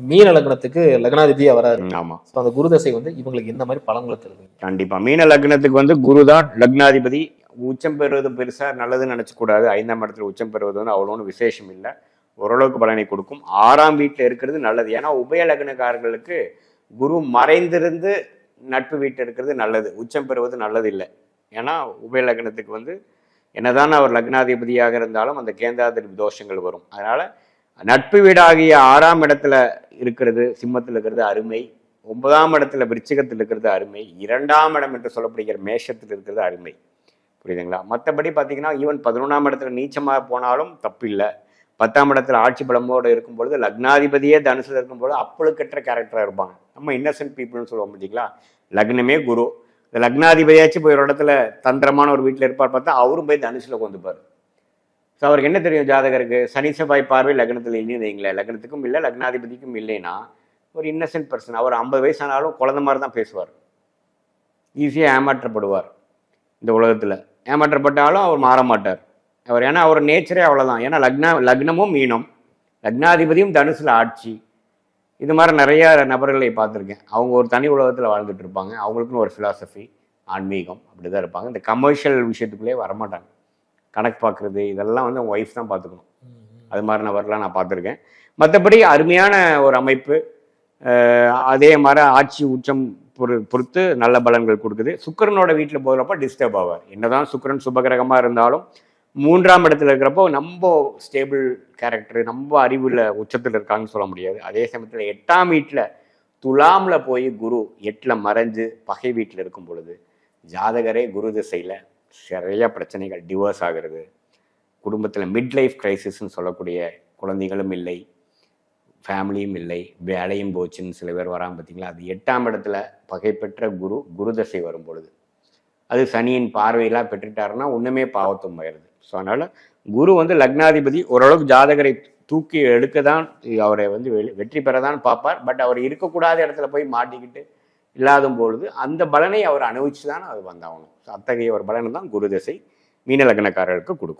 மீன லக்னத்துக்கு லக்னாதிபதியா வராரு. ம், ஆமா. ஸோ அந்த குரு தசை வந்து இவங்களுக்கு எந்த மாதிரி பலன்களை தருது? கண்டிப்பா. மீன லக்னத்துக்கு வந்து குரு தான் லக்னாதிபதி. உச்சம் பெறுவது பெருசா நல்லதுன்னு நினைச்ச கூடாது. ஐந்தாம் இடத்துல உச்சம் பெறுவது வந்து அவ்வளோன்னு விசேஷம் இல்லை. ஓரளவுக்கு பலனை கொடுக்கும். ஆறாம் வீட்டில் இருக்கிறது நல்லது. ஏன்னா உபய லக்னக்காரர்களுக்கு குரு மறைந்திருந்து நட்பு வீட்டில் இருக்கிறது நல்லது. உச்சம் பெறுவது நல்லது இல்லை. ஏன்னா உபய லக்னத்துக்கு வந்து என்னதான் அவர் லக்னாதிபதியாக இருந்தாலும் அந்த கேந்திராதிபதி தோஷங்கள் வரும். அதனால நட்பு வீடாகிய ஆறாம் இடத்துல இருக்கிறது சிம்மத்தில் இருக்கிறது அருமை. ஒன்பதாம் இடத்துல விருச்சிகத்தில் இருக்கிறது அருமை. இரண்டாம் இடம் என்று சொல்லப்படுகிற மேஷத்தில் இருக்கிறது அருமை. புரியுதுங்களா? மற்றபடி பார்த்தீங்கன்னா ஈவன் பதினொன்றாம் இடத்துல நீச்சமாக போனாலும் தப்பில்லை. பத்தாம் இடத்துல ஆட்சி பலமோடு இருக்கும் பொழுது லக்னாதிபதியே தனுசில் இருக்கும் பொழுது அப்பழுக்கற்ற கேரக்டராக இருப்பாங்க. நம்ம இன்னசென்ட் பீப்புள்னு சொல்லுவோம் பார்த்தீங்களா லக்னமே குரு. இந்த லக்னாதிபதியாச்சும் போய் ஒரு இடத்துல தந்திரமான ஒரு வீட்டில் இருப்பார் பார்த்தா அவரும் போய் தனுசில் கொண்டுப்பார் ஸோ அவருக்கு என்ன தெரியும் ஜாதகருக்கு? சனி செவ்வாய் பார்வை லக்னத்தில் இல்லைன்னு வைங்களேன் லக்னத்துக்கும் இல்லை லக்னாதிபதிக்கும் இல்லைன்னா ஒரு இன்னசென்ட் பர்சன் அவர் ஐம்பது வயசானாலும் குழந்த மாதிரி தான் பேசுவார். ஈஸியாக ஏமாற்றப்படுவார் இந்த உலகத்தில். ஏமாற்றப்பட்டாலும் அவர் மாற மாட்டார். அவர் ஏன்னா அவர் நேச்சரே அவ்வளோதான் ஏன்னா லக்னா லக்னமும் மீனம். லக்னாதிபதியும் தனுசில் ஆட்சி. இது மாதிரி நிறைய நபர்களை பார்த்துருக்கேன். அவங்க ஒரு தனி உலகத்தில் வாழ்ந்துட்டு இருப்பாங்க. அவங்களுக்குன்னு ஒரு ஃபிலாசபி ஆன்மீகம் அப்படி தான் இருப்பாங்க. இந்த கமர்ஷியல் விஷயத்துக்குள்ளேயே வரமாட்டாங்க. கணக்கு பார்க்குறது இதெல்லாம் வந்து அவங்க ஒய்ஃப் தான் பார்த்துக்கணும். அது மாதிரி நபர்லாம் நான் பார்த்துருக்கேன். மற்றபடி அருமையான ஒரு அமைப்பு அதே மாதிரி ஆட்சி உச்சம் பொறு பொறுத்து நல்ல பலன்கள் கொடுக்குது. சுக்கிரனோட வீட்டில் போகிறப்ப டிஸ்டர்ப் ஆவார். என்னதான் சுக்கிரன் சுபகிரகமாக இருந்தாலும் மூன்றாம் இடத்துல இருக்கிறப்போ நம்ம ஸ்டேபிள் கேரக்டர் நம்ம அறிவில் உச்சத்தில் இருக்காங்கன்னு சொல்ல முடியாது. அதே சமயத்தில் எட்டாம் வீட்டில் துலாமில் போய் குரு எட்டில் மறைஞ்சு பகை வீட்டில் இருக்கும் பொழுது ஜாதகரே குரு திசையில் நிறைய பிரச்சனைகள் டிவோர்ஸ் ஆகிறது குடும்பத்தில் மிட் லைஃப் க்ரைசிஸ்ன்னு சொல்லக்கூடிய குழந்தைகளும் இல்லை ஃபேமிலியும் இல்லை வேலையும் போச்சுன்னு சில பேர் வராமல் பார்த்தீங்களா அது எட்டாம் இடத்துல பகைப்பெற்ற குரு குருதசை வரும்பொழுது. வரும் பொழுது அது சனியின் பார்வையெல்லாம் பெற்றுட்டாருன்னா ஒன்றுமே பாவத்தும் ஆயிடுது. ஸோ அதனால் குரு வந்து லக்னாதிபதி ஓரளவுக்கு ஜாதகரை தூக்கி எடுக்க தான் அவரை வந்து வெற்றி பெற தான் பார்ப்பார். பட் அவர் இருக்கக்கூடாத இடத்துல போய் மாட்டிக்கிட்டு இல்லாத பொழுது அந்த பலனை அவர் அனுபவிச்சு தான் அது வந்தாகணும். ஸோ அத்தகைய ஒரு பலனை தான் குரு தசை மீன கொடுக்கும்.